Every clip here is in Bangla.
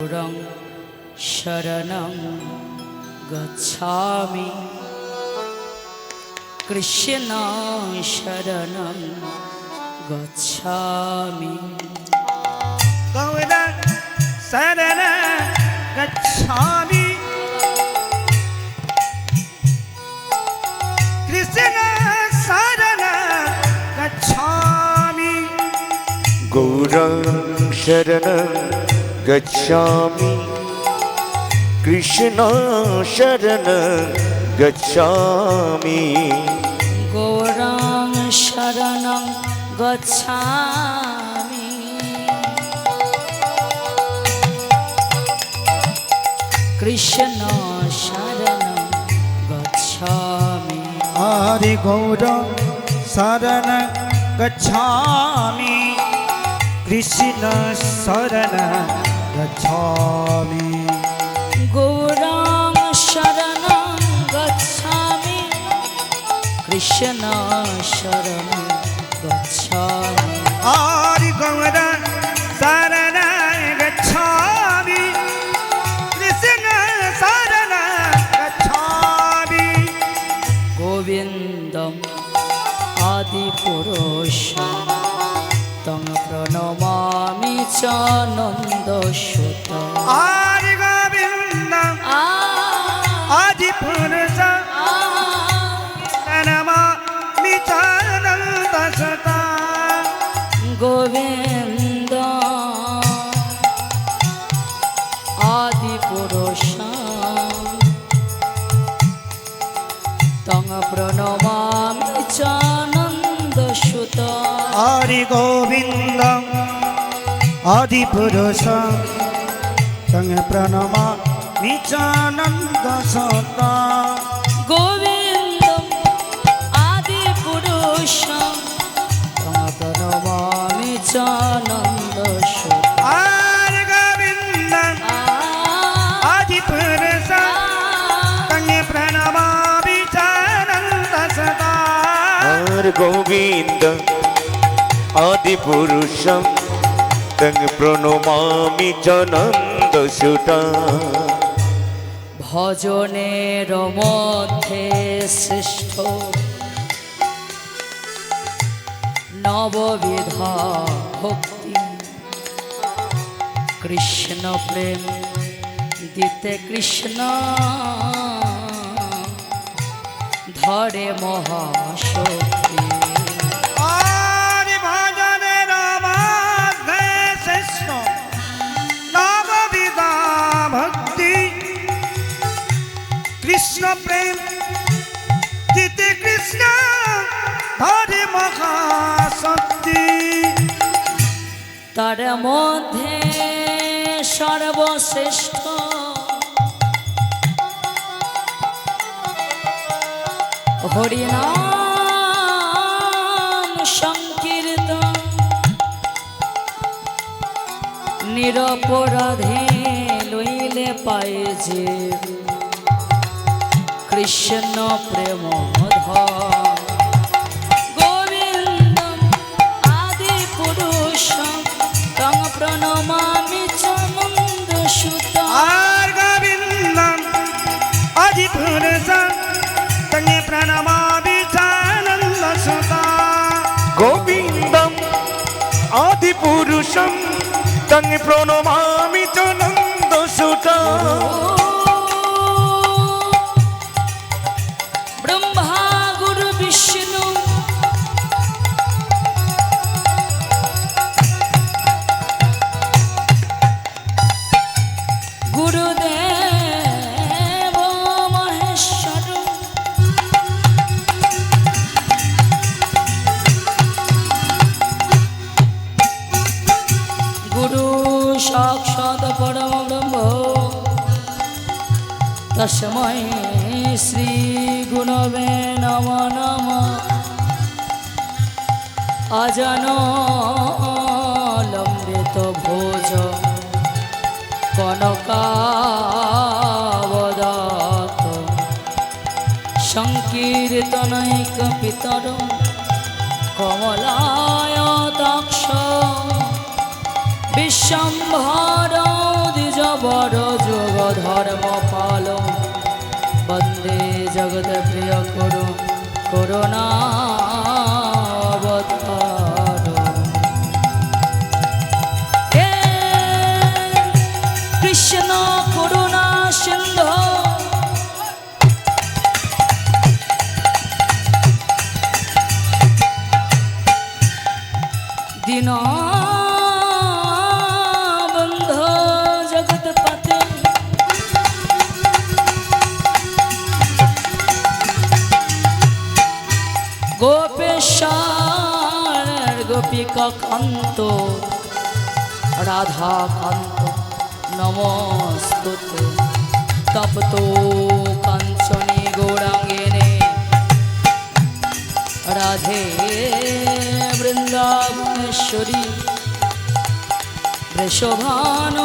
গুরং শরণং গচ্ছামি কৃষ্ণ শরণং গচ্ছামি গৌর শরণ গচ্ছামি কৃষ্ণ শরণ গচ্ছামি গৌর শরণ गच्छामि कृष्ण शरणं गच्छामि गौरं शरणं गच्छामि कृष्ण शरणं गच्छामि हरि गौर शरण गच्छामि कृष्ण शरण गच्छामि गौरां शरणं गच्छामि कृष्ण शरणं गच्छामि हरि गौर शरण गच्छामि कृष्ण शरण गच्छामि गोविन्दम् आदिपुरुषं তং প্রণমামি চ সুত। আরি গোবিন্দ আদি পুরুষ। সুত। গোবিন্দ। আদি পুরুষ। তং প্রণমা। गोविन्द आदिपुरुष तं प्रणमामि चानन्द सता गोविन्दम् आदिपुरुषं तं प्रणमामि च नन्दसुत हरि गोविन्द आदिपुरुष तं प्रणमामि चानन्द सता আদিপুরুষম, তং প্রণমামি জনন্দ সুতা ভজনের মধ্যে শ্রেষ্ঠ। নববিধ ভক্তি। কৃষ্ণ প্রেম দিতে কৃষ্ণ। ধরে মহাশক্তি। কৃষ্ণ প্রেম দিতে কৃষ্ণ হরি মহাশক্তি। তার মধ্যে সর্বশ্রেষ্ঠ। হরিনাম সংকীর্তন, নিরপরাধে লইলে পাই যে কৃষ্ণ প্রেম গোবিন্দম আদি পুরুষম তং প্রণমামি চ নন্দ সুত আর গোবিন্দম আদিপুরুষ তঙ্গে প্রণমামি চানন্দ সুতা গোবিন্দম আদিপুরুষম তং প্রণমামি জনন্দ সুতা সাক্ষাৎ পরম ব্রহ্ম। তস্মৈ শ্রী গুণবে নম নম। অজন লম্বিত ভোজ কনকাবদাত। সংকীর্তনৈক পিতর সম্ভর জবর যোগ ধর্ম পাল বন্দে জগৎ প্রিয় করুণ করুণা কান্ত রাধা কান্ত নমস্তুতে তপ্ত কাঞ্চনে গৌরাঙ্গে রাধে বৃন্দাবনেশ্বরী বৃষভান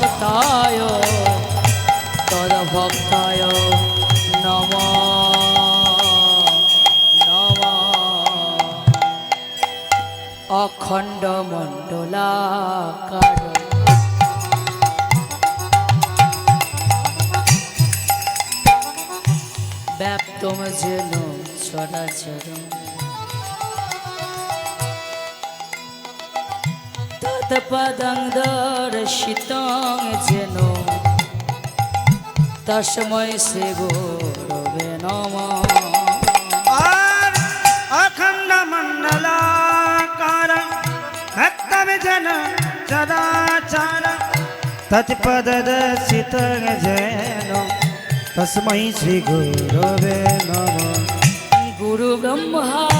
ভক্তায় তদ ভক্তায় নম নম। অখণ্ড মণ্ডলাকার। ব্যাপ্তম যেন চরাচরম তৎপদং দর্শিতং যেন। তস্মৈ শ্রী গুরবে নমঃ। আর অখণ্ড মণ্ডলাকার ভক্তম জন চরাচর তৎপদ দর্শিত যেন। তস্मै শ্রী গুরবে নমঃ। গুরু ব্রহ্মা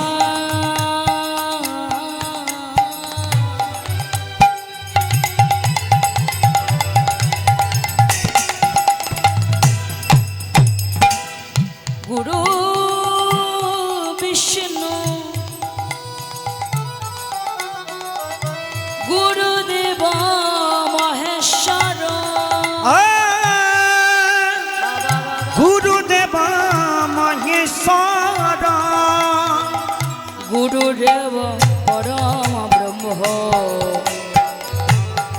গুরুদেব পরম ব্রহ্ম।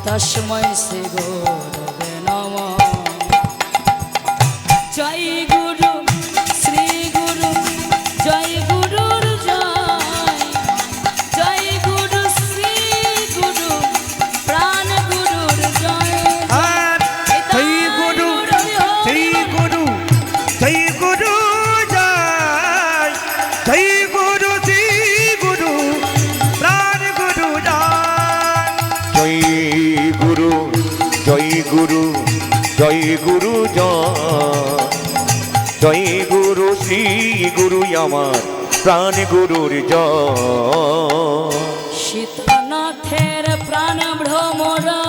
তস্মৈ শ্রী গুরবে গুরু জয় গুরু জয় গুরু শ্রী গুরু আমার প্রাণ গুরুর জয় সীতানাথের প্রাণ ভ্রমরা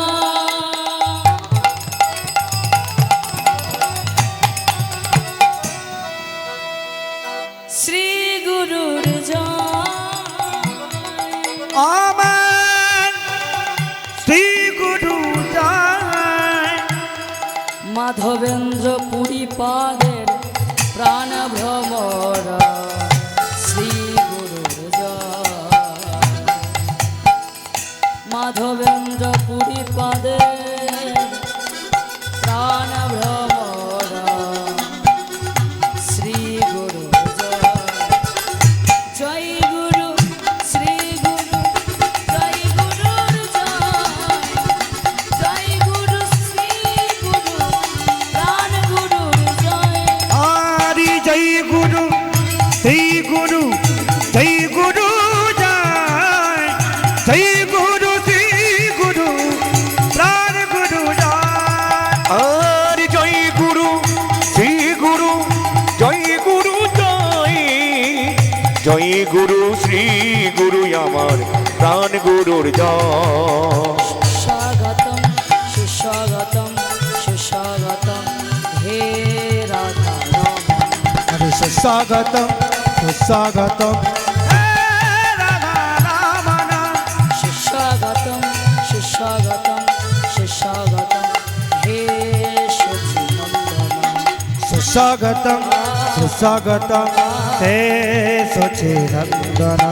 মাধবেন্দ্র পুরী পাদের প্রাণ শ্রী গুরু শ্রী গুরু আমার প্রাণ গুরুর যশ। স্বাগতম সুস্বাগতম সুস্বাগতম হে রাধা আরে সুস্বাগতম সুস্বাগতম। সুস্বাগতম সুস্বাগতম সুস্বাগতম হে সুস্বাগতম সুস্বাগতম। তে সচিনন্দন